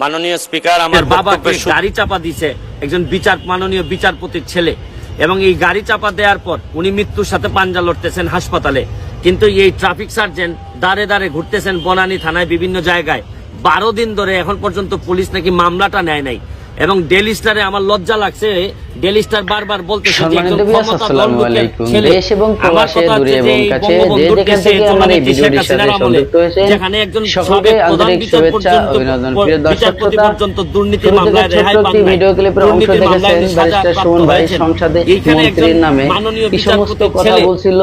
মাননীয় স্পিকার আমার বাবাকে গাড়ি চাপা দিছে একজন বিচার মাননীয় বিচারপতির ছেলে এবং এই গাড়ি চাপা দেওয়ার পর উনি মৃত্যুর সাথে পাঞ্জা লড়তেছেন হাসপাতালে। কিন্তু এই ট্রাফিক সার্জেন্ট দাঁড়ে দাঁড়ে ঘুরতেছেন বনানী থানায় বিভিন্ন জায়গায়। বারো দিন ধরে এখন পর্যন্ত পুলিশ নাকি মামলাটা নেয় নাই। এবং ডেলি স্টারে আমার লজ্জা লাগছে ডেলি স্টার বারবার আলাইকুম। দেশ এবং প্রবাসে, দূরে এবং কাছে, যে যেখান থেকে আমার এই ভিডিওটির সাথে সংযুক্ত হয়েছেন, যেখানে একজন সকলকে আন্তরিক শুভেচ্ছা, অভিনন্দন। প্রিয় দর্শক শ্রোতা, পর্যন্ত দুর্নীতির মামলায় রেহাই পান ভিডিও ক্লিপের অংশ দেখেছেন, ব্যারিস্টার সুমন ভাই সংসদে মন্ত্রীর নামে কি সমস্ত কথা বলছিল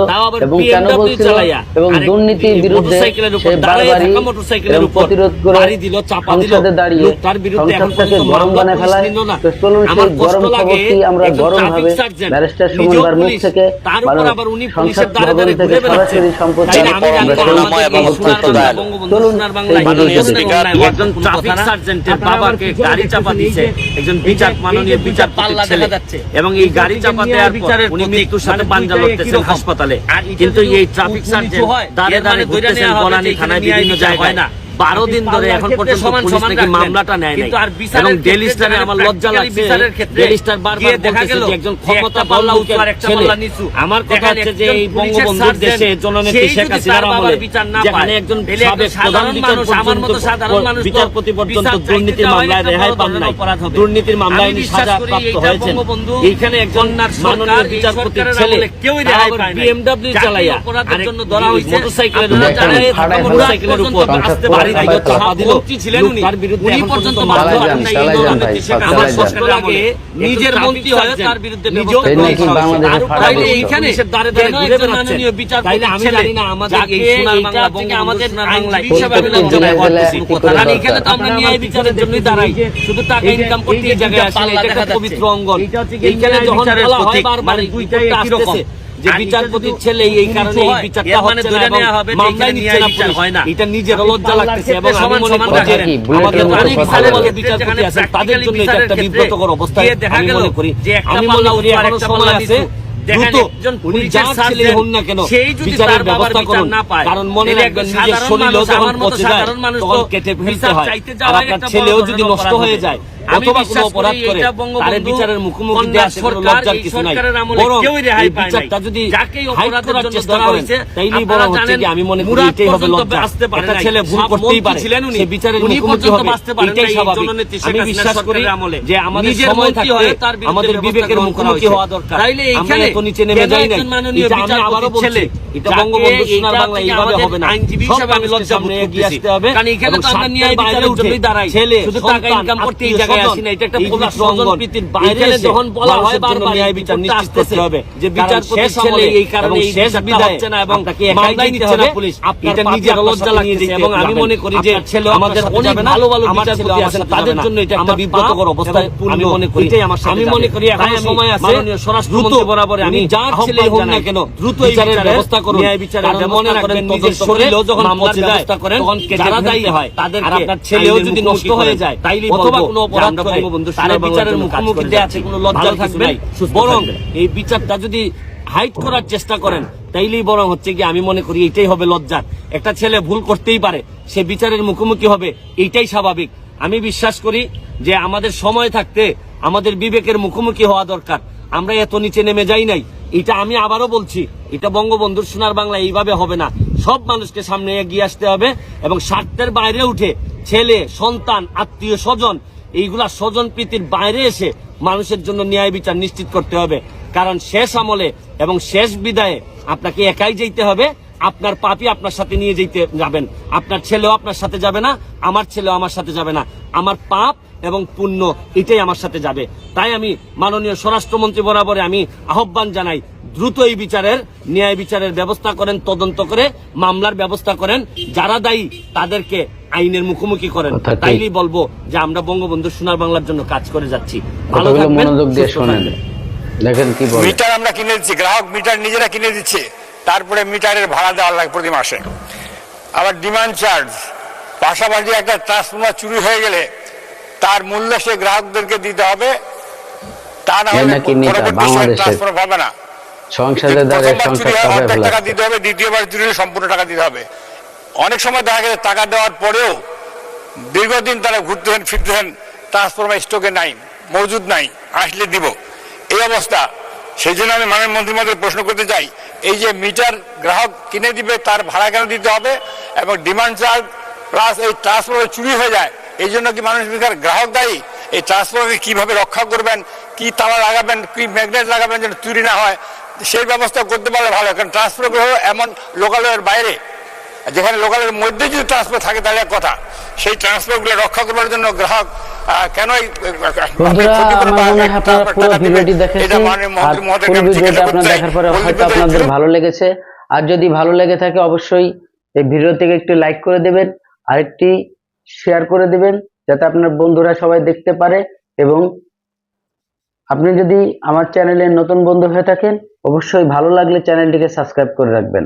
এবং কেন বলছিল এবং দুর্নীতির বিরুদ্ধে সে দাঁড়িয়ে বারবারই প্রতিরোধ করে। সংসদে দাঁড়িয়ে সংসদটাকে গরম বানায় কষ্ট গরম আমরা ভাবে ব্যারিস্টার মুখ থেকে ভবন থেকে সরাসরি এবং এই চলুন, গাড়ি চাপা দিছে একজন বিচার মাননীয় বিচারপতির ছেলে। এবং এই গাড়ি চাপা দেওয়ার পর উনি মৃত্যুর সাথে পাঞ্জা লড়তেছেন হাসপাতালে। কিন্তু এই ট্রাফিক সার্জেন্ট দাঁড়ে দাঁড়ে ঘুরতেছেন বনানী থানায় বিভিন্ন জায়গায়। না। বারো দিন ধরে এখন পর্যন্ত পুলিশ নাকি মামলাটা নেয় নাই। এবং ডেলি স্টারে আমার লজ্জা লাগছে। ডেলি স্টার বারবার বলতেছে যে একজন ক্ষমতা পাল্লা লোকের ছেলে। আমার কথা হচ্ছে যে এই বঙ্গবন্ধুর দেশে জননেত্রী শেখ হাসিনার আমলে যেখানে একজন সাবেক প্রধান বিচারপতি পর্যন্ত দুর্নীতির মামলায় রেহাই পান নাই দুর্নীতির মামলায় সাজা প্রাপ্ত হয়েছেন। এইখানে একজন মাননীয় বিচারপতির ছেলে বিএমডব্লিউ চালাইয়া মোটরসাইকেলের উপর মোটরসাইকেলের উপর আসতে বাড়ি নিজের মন্ত্রী হয় তার বিরুদ্ধে। এইখানে তাইলে আমি জানি না আমাদের এই সোনার বাংলা আমাদের কারণ এখানে তো আমরা ন্যায় বিচারের জন্যই দাঁড়াই। শুধু টাকা ইনকাম করতে এই জায়গায় আসি এটা একটা পবিত্র অঙ্গন। এইখানে যখন বলা হয় বারবার দুইটাই একই রকম। যে বিচারপতির ছেলে এই কারণে এই বিচারটা হচ্ছে না এবং মামলায় নিচ্ছে না। পুলিশ। এটা নিজের লজ্জা লাগতেছে এবং আমি মনে করি যে আমাদের অনেক ভালো ভালো। বিচারপতি আছেন তাদের জন্য এটা একটা বিব্রতকর অবস্থা আমি মনে করি। আমি মনে করি এখনও সময় আছে দ্রুত উনি যার ছেলে হন না কেন বিচারের ব্যবস্থা করুন। কারণ মনে রাখবেন নিজের শরীর যখন পচে যায় তখন কেটে ফেলতে হয়। আর আপনার ছেলেও যদি নষ্ট হয়ে যায় অথবা কোনো অপরাধ করে তারে বিচারের মুখোমুখি দেওয়া কোনো লজ্জার কিছু নাই। এই বিচারটা যদি হাইট করার চেষ্টা করেন তাইলেই বড় হচ্ছে কি আমি মনে করি এটাই হবে লজ্জা। একটা ছেলে ভুল করতেই পারে সে বিচারের মুখোমুখি হবে এটাই স্বাভাবিক। আমি বিশ্বাস করি যে আমাদের সময় থাকতে আমাদের বিবেকের মুখোমুখি হওয়া দরকার। আমরা এত নিচে নেমে যাই নাই। এটা আমি আবারও বলছি এটা বঙ্গবন্ধু সোনার বাংলা এইভাবে হবে না। সব আমি লজ্জা সামনে এগিয়ে আসতে হবে। কারণ এখানে তো আমরা ন্যায় বিচারের জন্যই ছেলে শুধু শুধু টাকা টাকা ইনকাম ইনকাম করতে করতে এই জায়গায় আসি না, এটা একটা পবিত্র অঙ্গন। বাইরে যখন বলা হয় বারবার ন্যায় বিচার নিশ্চিত করতে হবে যে বিচারপতির শেষ ছেলে এই কারণে এই শেষ বিদায় হচ্ছে না এবং মামলায় নিচ্ছে না পুলিশ। আপনার এটা নিজের লজ্জা সাথে নিয়ে লাগতেছে যেতে এবং আমি মনে করি যে ছেলে আমাদের আমাদের অনেক অনেক ভালো ভালো বিচারপতি আছেন, তাদের জন্য এটা একটা বিব্রতকর অবস্থা। আমি মনে করি এটাই আমার আমি মনে করি এখন সময় আছে মাননীয় স্বরাষ্ট্রমন্ত্রী বরাবর আমি যার ছেলে হন না কেন দ্রুত বিচারের বিচারের ব্যবস্থা ব্যবস্থা করুন। করুন। ন্যায় বিচারের মনে করেন নিজের নিজের শরীরেও শরীরেও যখন যখন পচে পচে যায় যায় করেন তখন যারা দায়ী হয় হয় আপনার ছেলেও যদি নষ্ট হয়ে যায় তাইলেই অথবা কোনো আমরা বঙ্গবন্ধু বিচারের বাংলার জন্য কাজ মুখোমুখি দেয়া আছে কোনো লজ্জা থাকবে বরং এই বিচারটা যদি হাইট করার চেষ্টা করেন তাইলেই বরং হচ্ছে কি আমি মনে করি এটাই হবে লজ্জার। একটা ছেলে ভুল করতেই পারে সে বিচারের মুখোমুখি হবে এইটাই স্বাভাবিক। আমি বিশ্বাস করি যে আমাদের সময় থাকতে আমাদের বিবেকের মুখোমুখি হওয়া দরকার। আমরা এত নিচে নেমে যাই নাই। এটা আমি আবারও বলছি এটা বঙ্গবন্ধুর সোনার বাংলা এইভাবে হবে না। সব মানুষকে সামনে এগিয়ে আসতে হবে এবং স্বার্থের বাইরে উঠে ছেলে সন্তান আত্মীয় স্বজন এইগুলা স্বজন প্রীতির বাইরে এসে মানুষের জন্য ন্যায় বিচার নিশ্চিত করতে হবে। কারণ শেষ আমলে এবং শেষ বিদায়ে আপনাকে একাই যেতে হবে। আপনার পাপি আপনার সাথে নিয়ে যেতে যাবেন। আপনার ছেলেও আপনার সাথে যাবে না, আমার ছেলেও আমার সাথে যাবে না। আমার পাপ এবং পুণ্য এটাই আমার সাথে যাবে। তাই আমি মাননীয় স্বরাষ্ট্রমন্ত্রী বরাবরে আমি আহ্বান জানাই, দ্রুত এই বিচারের ন্যায় বিচারের ব্যবস্থা করেন, তদন্ত করে, মামলার ব্যবস্থা করেন। যারা দায়ী তাদেরকে আইনের মুখোমুখি করেন। তাইলেই বলব যে আমরা বঙ্গবন্ধু সোনার বাংলার জন্য কাজ করে যাচ্ছি। ভালো থাকবেন। দেখেন কি মিটার আমরা কিনে দিচ্ছি গ্রাহক মিটার নিজেরা কিনে দিচ্ছে। তারপরে মিটারের ভাড়া দেওয়া লাগে প্রতি মাসে। আবার ডিমান্ড চার্জ পাশাপাশি একটা ট্রান্সফর্মার চুরি হয়ে গেলে তার মূল্য সে গ্রাহকদেরকে দিতে হবে। তা না হলে। ট্রান্সফার হবে না। টাকা দিতে হবে দ্বিতীয়বার চুরি সম্পূর্ণ টাকা দিতে হবে। অনেক সময় দেখা গেছে টাকা দেওয়ার পরেও দীর্ঘদিন তারা ঘুরতেছেন ফিরতেছেন ট্রান্সফরমার স্টকে নাই, মজুদ নাই, আসলে দিব। এই অবস্থা। সেই জন্য আমি মাননীয় মন্ত্রীর মধ্যে প্রশ্ন করতে চাই, এই যে মিটার গ্রাহক কিনে দিবে, তার ভাড়া কেন দিতে হবে? এবং ডিমান্ড চার্জ প্লাস এই ট্রান্সফরমার চুরি হয়ে যায়, এই জন্য কি মানুষ বেকার গ্রাহক দায়ী? এই ট্রান্সফরমারকে কীভাবে রক্ষা করবেন? কি তালা লাগাবেন? কি ম্যাগনেট লাগাবেন যেন চুরি না হয়? সেই ব্যবস্থা করতে পারলে ভালো কারণ ট্রান্সফার হলো এমন লোকালয়ের বাইরে। যেখানে লোকালের মধ্যে যদি ট্রান্সফার থাকে তাহলে কথা সেই ট্রান্সফারগুলো রক্ষা করবার জন্য গ্রাহক কেন আপনাদের ভালো লেগেছে। আর যদি ভালো লেগে থাকে অবশ্যই এই ভিডিও থেকে একটু লাইক করে দেবেন আরেকটি শেয়ার করে দেবেন যাতে আপনার বন্ধুরা সবাই দেখতে পারে এবং আপনি যদি আমার চ্যানেলের নতুন বন্ধু হয়ে থাকেন অবশ্যই ভালো লাগলে চ্যানেলটিকে সাবস্ক্রাইব করে রাখবেন।